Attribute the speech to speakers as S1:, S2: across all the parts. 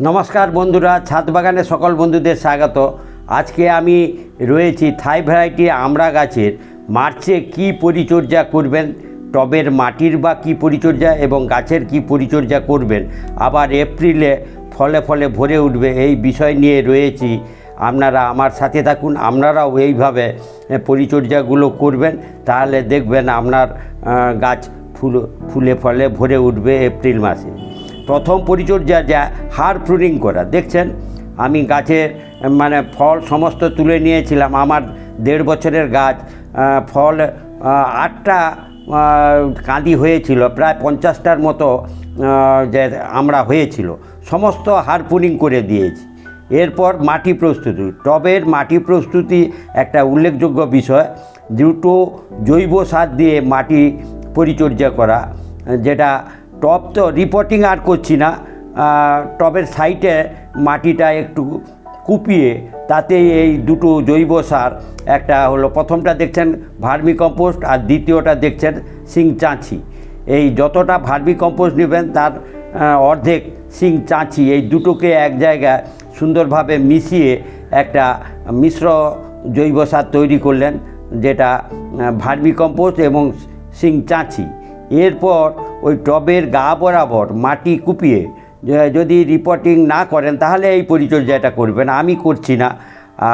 S1: নমস্কার বন্ধুরা ছাদ বাগানে সকল বন্ধুদের স্বাগত। আজকে আমি রয়েছি থাই ভ্যারাইটি আমড়া গাছের, মার্চে কি পরিচর্যা করবেন, টবের মাটির বা কি পরিচর্যা এবং গাছের কি পরিচর্যা করবেন, আবার এপ্রিলে ফলে ফলে ভরে উঠবে এই বিষয় নিয়ে রয়েছি। আপনারা আমার সাথে থাকুন, আপনারাও এইভাবে পরিচর্যাগুলো করবেন, তাহলে দেখবেন আপনার গাছ ফুল, ফুলে ফলে ভরে উঠবে এপ্রিল মাসে। প্রথম পরিচর্যা যা হাড় প্রুনিং করা। দেখছেন, আমি গাছের মানে ফল সমস্ত তুলে নিয়েছিলাম। আমার দেড় বছরের গাছ ফল আটটা কাঁদি হয়েছিল, প্রায় পঞ্চাশটার মতো যে আমরা হয়েছিল। সমস্ত হাড় প্রুনিং করে দিয়েছি। এরপর মাটি প্রস্তুতি। টবের মাটি প্রস্তুতি একটা উল্লেখযোগ্য বিষয়। দুটো জৈব সার দিয়ে মাটি পরিচর্যা করা, যেটা টব তো রিপোর্টিং আর করছি না টবের সাইডে মাটিটা একটু কুপিয়ে তাতে এই দুটো জৈব সার, একটা হলো প্রথমটা দেখছেন ভার্মি কম্পোস্ট আর দ্বিতীয়টা দেখছেন সিং চাঁচি এই যতটা ভার্মি কম্পোস্ট নেবেন তার অর্ধেক সিং চাঁচি এই দুটোকে এক জায়গায় সুন্দরভাবে মিশিয়ে একটা মিশ্র জৈব সার তৈরি করলেন, যেটা ভার্মি কম্পোস্ট এবং সিং চাঁচি এরপর ওই টবের গা বরাবর মাটি কুপিয়ে যদি রিপোর্টিং না করেন তাহলে এই পরিচর্যাটা করবেন, আমি করছি না।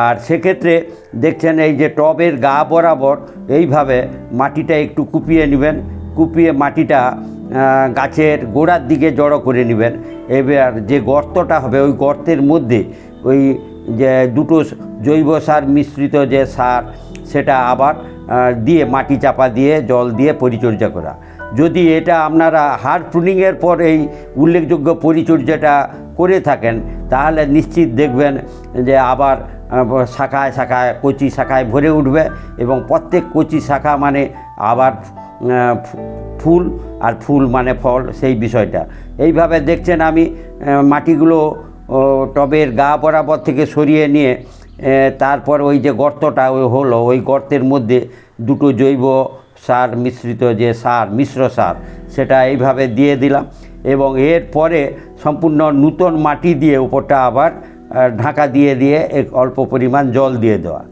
S1: আর সেক্ষেত্রে দেখছেন এই যে টবের গা বরাবর এইভাবে মাটিটা একটু কুপিয়ে নেবেন, কুপিয়ে মাটিটা গাছের গোড়ার দিকে জড়ো করে নেবেন। এবার যে গর্তটা হবে ওই গর্তের মধ্যে ওই যে দুটো জৈব সার মিশ্রিত যে সার, সেটা আবার দিয়ে মাটি চাপা দিয়ে, জল দিয়ে পরিচর্যা করা। যদি এটা আপনারা হার্ড প্রুনিংয়ের পর এই উল্লেখযোগ্য পরিচর্যাটা করে থাকেন, তাহলে নিশ্চিত দেখবেন যে আবার শাখায় শাখায়, কচি শাখায় ভরে উঠবে এবং প্রত্যেক কচি শাখা মানে আবার ফুল আর ফুল মানে ফল, সেই বিষয়টা। এইভাবে দেখছেন আমি মাটিগুলো টবের গা বরাবর থেকে সরিয়ে নিয়ে তারপর ওই যে গর্তটা, ওই হলো, ওই গর্তের মধ্যে দুটো জৈব সার মিশ্রিত যে সার, মিশ্র সার, সেটা এইভাবে দিয়ে দিলাম এবং এরপরে সম্পূর্ণ নূতন মাটি দিয়ে উপরটা আবার ঢাকা দিয়ে দিয়ে এক অল্প পরিমাণ জল দিয়ে দেওয়া।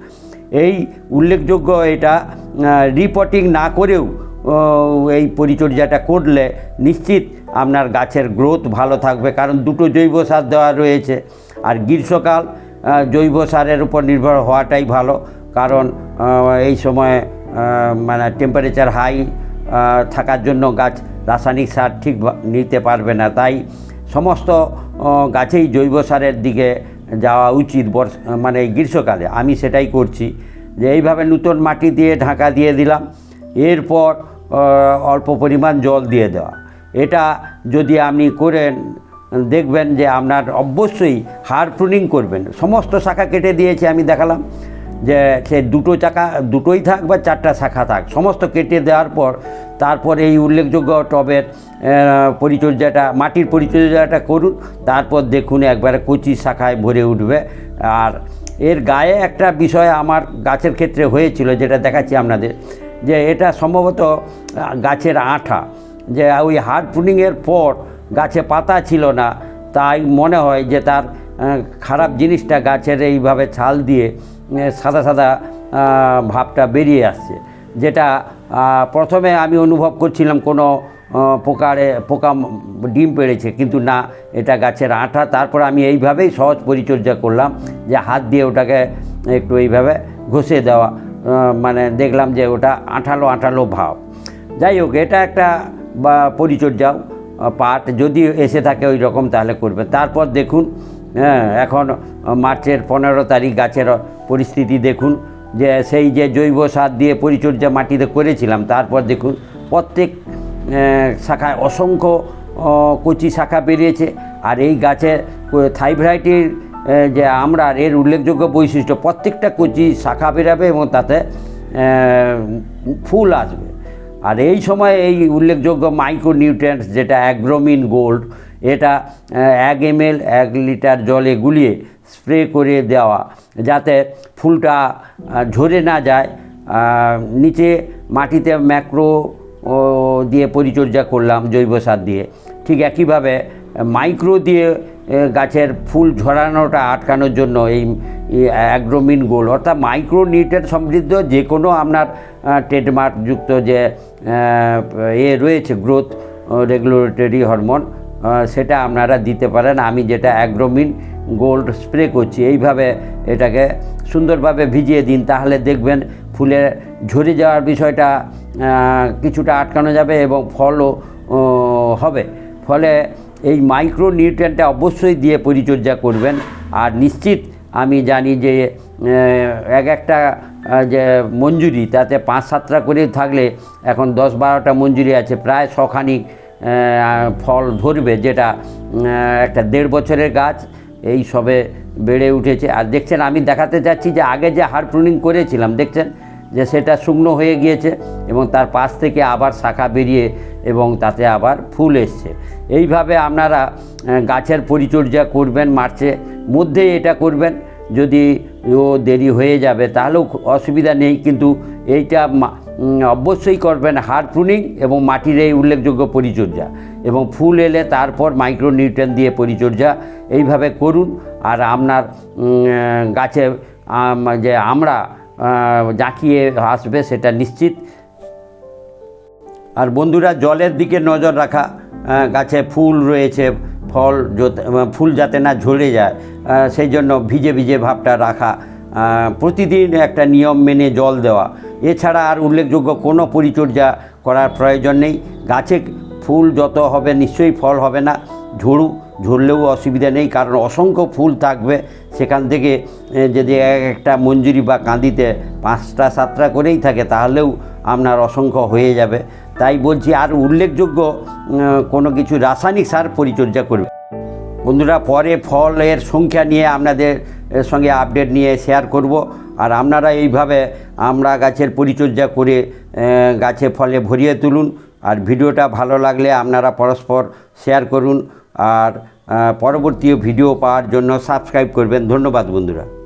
S1: এই উল্লেখযোগ্য এটা রিপোর্টিং না করেও এই পরিচর্যাটা করলে নিশ্চিত আপনার গাছের গ্রোথ ভালো থাকবে, কারণ দুটো জৈব সার দেওয়া রয়েছে। আর গ্রীষ্মকাল জৈব সারের উপর নির্ভর হওয়াটাই ভালো, কারণ এই সময় মানে টেম্পারেচার হাই থাকার জন্য গাছ রাসায়নিক সার ঠিক নিতে পারবে না। তাই সমস্ত গাছেই জৈব সারের দিকে যাওয়া উচিত বর্ষ মানে গ্রীষ্মকালে। আমি সেটাই করছি যে এইভাবে নূতন মাটি দিয়ে ঢাকা দিয়ে দিলাম, এরপর অল্প পরিমাণ জল দিয়ে দেওয়া। এটা যদি আপনি করেন, দেখবেন যে আপনার অবশ্যই হাড় প্রুনিং করবেন। সমস্ত শাখা কেটে দিয়েছে আমি দেখালাম। যে সে দুটো চাকা, দুটোই থাক বা চারটা শাখা থাক, সমস্ত কেটে দেওয়ার পর তারপর এই উল্লেখযোগ্য টবের পরিচর্যাটা, মাটির পরিচর্যাটা করুন, তারপর দেখুন একবারে কচি শাখায় ভরে উঠবে। আর এর গায়ে একটা বিষয় আমার গাছের ক্ষেত্রে হয়েছিল, যেটা দেখাচ্ছি আপনাদের, যে এটা সম্ভবত গাছের আঠা, যে ওই হার্ড পর গাছে পাতা ছিল না, তাই মনে হয় যে তার খারাপ জিনিসটা গাছের এইভাবে ছাল দিয়ে সাদা সাদা ভাবটা বেরিয়ে আসছে। যেটা প্রথমে আমি অনুভব করছিলাম কোনো পোকারে, পোকা ডিম পেড়েছে, কিন্তু না, এটা গাছের আঠা। তারপর আমি এইভাবেই সহজ পরিচর্যা করলাম যে হাত দিয়ে ওটাকে একটু এইভাবে ঘষে দেওয়া মানে দেখলাম যে ওটা আঠালো আঠালো ভাব। যাই হোক, এটা একটা, বা, পরিচর্যাও পার্ট যদি এসে থাকে ওই রকম তাহলে করবে। তারপর দেখুন হ্যাঁ এখন মার্চের পনেরো তারিখ গাছের পরিস্থিতি দেখুন, যে সেই যে জৈব সার দিয়ে পরিচর্যা মাটিতে করেছিলাম, তারপর দেখুন প্রত্যেক শাখায় অসংখ্য কচি শাখা বেরিয়েছে, আর এই গাছের থাই ভ্যারাইটির যে আমরা এর উল্লেখযোগ্য বৈশিষ্ট্য, প্রত্যেকটা কচি শাখা বেরাবে এবং তাতে ফুল আসবে। আর এই সময় এই উল্লেখযোগ্য মাইক্রো নিউট্রিয়েন্টস যেটা অ্যাগ্রোমিন গোল্ড এটা এক এম এল এক লিটার জলে গুলিয়ে স্প্রে করে দেওয়া, যাতে ফুলটা ঝরে না যায় নিচে মাটিতে ম্যাক্রো দিয়ে পরিচর্যা করলাম জৈব সার দিয়ে। ঠিক একইভাবে মাইক্রো দিয়ে গাছের ফুল ঝরানোটা আটকানোর জন্য এই অ্যাগ্রোমিন গোল, অর্থাৎ মাইক্রো নিউট্রেন সমৃদ্ধ যে কোনো আপনার ট্রেডমার্কযুক্ত যে এ রয়েছে, গ্রোথ রেগুলেটরি হরমোন সেটা আপনারা দিতে পারেন। আমি যেটা অ্যাগ্রোমিন গোল্ড স্প্রে করছি, এইভাবে এটাকে সুন্দরভাবে ভিজিয়ে দিন, তাহলে দেখবেন ফুলে ঝরে যাওয়ার বিষয়টা কিছুটা আটকানো যাবে এবং ফলও হবে। ফলে এই মাইক্রো নিউট্রিয়েন্টটা অবশ্যই দিয়ে পরিচর্যা করবেন। আর নিশ্চিত আমি জানি যে এক একটা যে মঞ্জুরি, তাতে পাঁচ সাতটা করে থাকলে এখন দশ বারোটা মঞ্জুরি আছে, প্রায় শখানিক ফল ধরবে যেটা একটা দেড় বছরের গাছ, এই সবে বেড়ে উঠেছে। আর দেখছেন, আমি দেখাতে চাচ্ছি যে আগে যে হাড় প্রুনিং করেছিলাম, দেখছেন? যে সেটা শুকনো হয়ে গিয়েছে এবং তার পাশ থেকে আবার শাখা বেরিয়ে এবং তাতে আবার ফুল এসছে। এইভাবে আপনারা গাছের পরিচর্যা করবেন মার্চে মধ্যেই এটা করবেন। যদি ও দেরি হয়ে যাবে, তাহলেও অসুবিধা নেই, কিন্তু এইটা অবশ্যই করবেন হাড় প্রুনিং এবং মাটির এই উল্লেখযোগ্য পরিচর্যা এবং ফুল এলে তারপর মাইক্রো নিউট্রেন দিয়ে পরিচর্যা এইভাবে করুন। আর আপনার গাছে যে আমরা জাঁকিয়ে আসবে সেটা নিশ্চিত। আর বন্ধুরা, জলের দিকে নজর রাখা গাছে ফুল রয়েছে, ফল ফুল যাতে না ঝরে যায় সেই জন্য ভিজে ভিজে ভাবটা রাখা প্রতিদিন একটা নিয়ম মেনে জল দেওয়া এছাড়া আর উল্লেখযোগ্য কোনো পরিচর্যা করার প্রয়োজন নেই। গাছে ফুল যত হবে নিশ্চয়ই ফল হবে না। ঝুড়ু ঝরলেও অসুবিধা নেই, কারণ অসংখ্য ফুল থাকবে। সেখান থেকে যদি এক একটা মঞ্জুরি বা কাঁদিতে পাঁচটা, সাতটা করেই থাকে, তাহলেও আপনার অসংখ্য হয়ে যাবে। তাই বলছি, আর উল্লেখযোগ্য কোনো কিছু রাসায়নিক সার পরিচর্যা করবে। বন্ধুরা, পরে ফলের সংখ্যা নিয়ে আপনাদের এর সঙ্গে আপডেট নিয়ে শেয়ার করব। আর আপনারা এইভাবে আমরা গাছের পরিচর্যা করে গাছে ফলে ভরিয়ে তুলুন। আর ভিডিওটা ভালো লাগলে আপনারা পরস্পর শেয়ার করুন। আর পরবর্তী ভিডিও পাওয়ার জন্য সাবস্ক্রাইব করবেন। ধন্যবাদ বন্ধুরা।